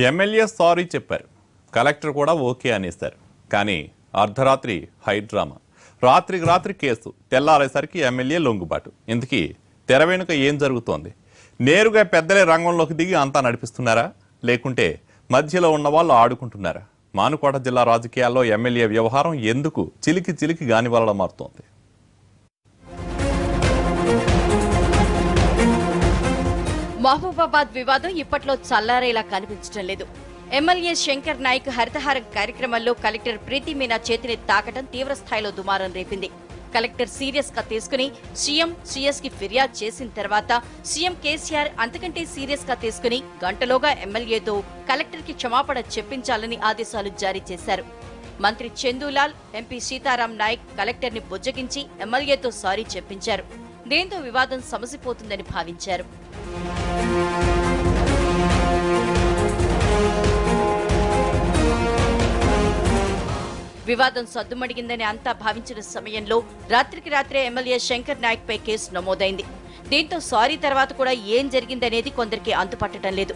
MLA sorry చెప్పారు. Collector కూడా okay అనేశారు. కానీ అర్ధరాత్రి హై డ్రామా. రాత్రికి రాత్రి కేసు. తెల్లారేసరికి ఎమ్మెల్యే లొంగుబాటు. ఇందుకీ తెర వెనుక ఏం జరుగుతోంది? నేరుగా పెద్దలే రంగంలోకి దిగి అంతా నడిపిస్తున్నారా? లేకుంటే మధ్యలో ఉన్న వాళ్ళు ఆడుకుంటున్నారా? మానుకోట జిల్లా రాజకీయాల్లో ఎమ్మెల్యే వ్యవహారం ఎందుకు చిలికి చిలికి గానివలన మారుతోంది? మహబూబాబాద్ వివాదం ఇప్పట్లో చల్లారేలా కనిపించడం లేదు. ఎమ్మెల్యే శంకర్ నాయక్ హరితహారం కార్యక్రమంలో కలెక్టర్ ప్రీతి మీనా చేతిని తాకడం తీవ్ర స్థాయిలో దుమారం రేపింది. కలెక్టర్ సీరియస్గా తీసుకుని సీఎం సీఎస్కి ఫిర్యాదు చేసిన తర్వాత సీఎం కేసీఆర్ అంతకంటే సీరియస్గా తీసుకుని గంటలోగా ఎమ్మెల్యేతో కలెక్టర్కి క్షమాపణ చెప్పించాలని ఆదేశాలు జారీ చేశారు. మంత్రి చందూలాల్ ఎంపీ సీతారాం నాయక్ కలెక్టర్ని బుజ్జగించి ఎమ్మెల్యేతో సారీ చెప్పించారు. దీంతో వివాదం సమసిపోతుందని భావించారు. వివాదం సద్దుమడిగిందని అంతా భావించిన సమయంలో రాత్రికి రాత్రే ఎమ్మెల్యే శంకర్ నాయక్ పై కేసు నమోదైంది. దీంతో సారీ తర్వాత కూడా ఏం జరిగిందనేది కొందరికి అంతుపట్టడం లేదు.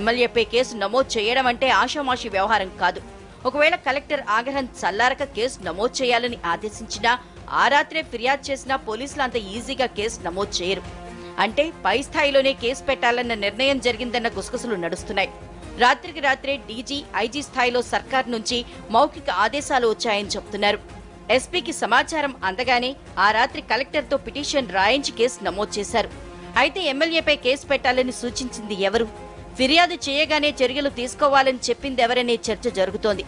ఎమ్మెల్యేపై కేసు నమోదు చేయడం అంటే ఆషామాషి వ్యవహారం కాదు. ఒకవేళ కలెక్టర్ ఆగ్రహం చల్లారక కేసు నమోదు చేయాలని ఆదేశించినా ఆ రాత్రే ఫిర్యాదు చేసినా పోలీసులు అంత ఈజీగా కేసు నమోదు చేయరు. అంటే పై స్థాయిలోనే కేసు పెట్టాలన్న నిర్ణయం జరిగిందన్న గుసగుసలు నడుస్తున్నాయి. రాత్రికి రాత్రే డీజీ ఐజీ స్థాయిలో సర్కార్ నుంచి మౌఖిక ఆదేశాలు వచ్చాయని చెప్తున్నారు. ఎస్పీకి సమాచారం అందగానే ఆ రాత్రి కలెక్టర్తో పిటిషన్ రాయించి కేసు నమోదు చేశారు. అయితే ఎమ్మెల్యేపై కేసు పెట్టాలని సూచించింది ఎవరు? ఫిర్యాదు చేయగానే చర్యలు తీసుకోవాలని చెప్పింది ఎవరనే చర్చ జరుగుతోంది.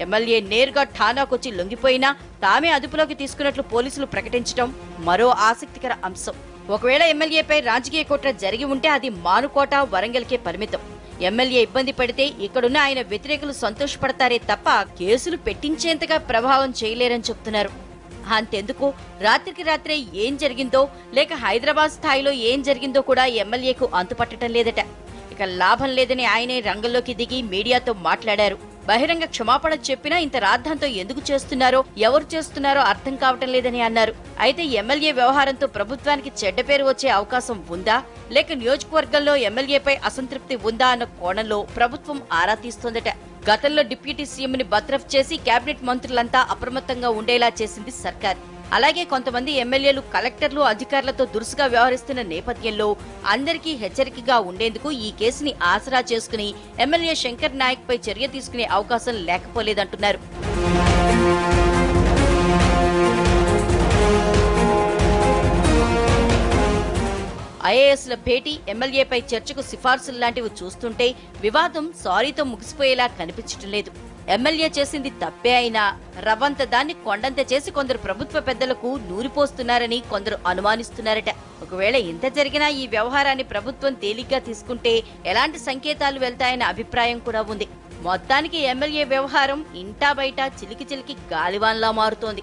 ఎమ్మెల్యే నేరుగా ఠానాకొచ్చి లొంగిపోయినా తామే అదుపులోకి తీసుకున్నట్లు పోలీసులు ప్రకటించడం మరో ఆసక్తికర అంశం. ఒకవేళ ఎమ్మెల్యేపై రాజకీయ కుట్ర జరిగి ఉంటే అది మానుకోట వరంగల్కే పరిమితం. ఎమ్మెల్యే ఇబ్బంది పడితే ఇక్కడున్న ఆయన వ్యతిరేకులు సంతోషపడతారే తప్ప కేసులు పెట్టించేంతగా ప్రభావం చేయలేరని చెప్తున్నారు. అంతెందుకు? రాత్రికి రాత్రే ఏం జరిగిందో లేక హైదరాబాద్ స్థాయిలో ఏం జరిగిందో కూడా ఎమ్మెల్యేకు అంతుపట్టడం లేదట. ఇక లాభం లేదని ఆయనే రంగంలోకి దిగి మీడియాతో మాట్లాడారు. బహిరంగ క్షమాపణ చెప్పినా ఇంత రాద్ధాంతో ఎందుకు చేస్తున్నారో ఎవరు చేస్తున్నారో అర్థం కావటం లేదని అన్నారు. అయితే ఎమ్మెల్యే వ్యవహారంతో ప్రభుత్వానికి చెడ్డ పేరు వచ్చే అవకాశం ఉందా? లేక నియోజకవర్గంలో ఎమ్మెల్యేపై అసంతృప్తి ఉందా అన్న కోణంలో ప్రభుత్వం ఆరా తీస్తోందట. గతంలో డిప్యూటీ సీఎంని బర్తరఫ్ చేసి కేబినెట్ మంత్రులంతా అప్రమత్తంగా ఉండేలా చేసింది సర్కార్. అలాగే కొంతమంది ఎమ్మెల్యేలు కలెక్టర్లు అధికారులతో దురుసుగా వ్యవహరిస్తున్న నేపథ్యంలో అందరికీ హెచ్చరికగా ఉండేందుకు ఈ కేసుని ఆసరా చేసుకుని ఎమ్మెల్యే శంకర్ నాయక్ పై చర్య తీసుకునే అవకాశం లేకపోలేదంటున్నారు. ఐఏఎస్ల భేటీ ఎమ్మెల్యేపై చర్చకు సిఫార్సులు లాంటివి చూస్తుంటే వివాదం సారీతో ముగిసిపోయేలా కనిపించటం లేదు. ఎమ్మెల్యే చేసింది తప్పే అయినా రవ్వంత దాన్ని కొండంత చేసి కొందరు ప్రభుత్వ పెద్దలకు నూరిపోస్తున్నారని కొందరు అనుమానిస్తున్నారట. ఒకవేళ ఇంత జరిగినా ఈ వ్యవహారాన్ని ప్రభుత్వం తేలిగ్గా తీసుకుంటే ఎలాంటి సంకేతాలు వెళ్తాయన్న అభిప్రాయం కూడా ఉంది. మొత్తానికి ఎమ్మెల్యే వ్యవహారం ఇంటా బయట చిలికి చిలికి గాలివాన్లా మారుతోంది.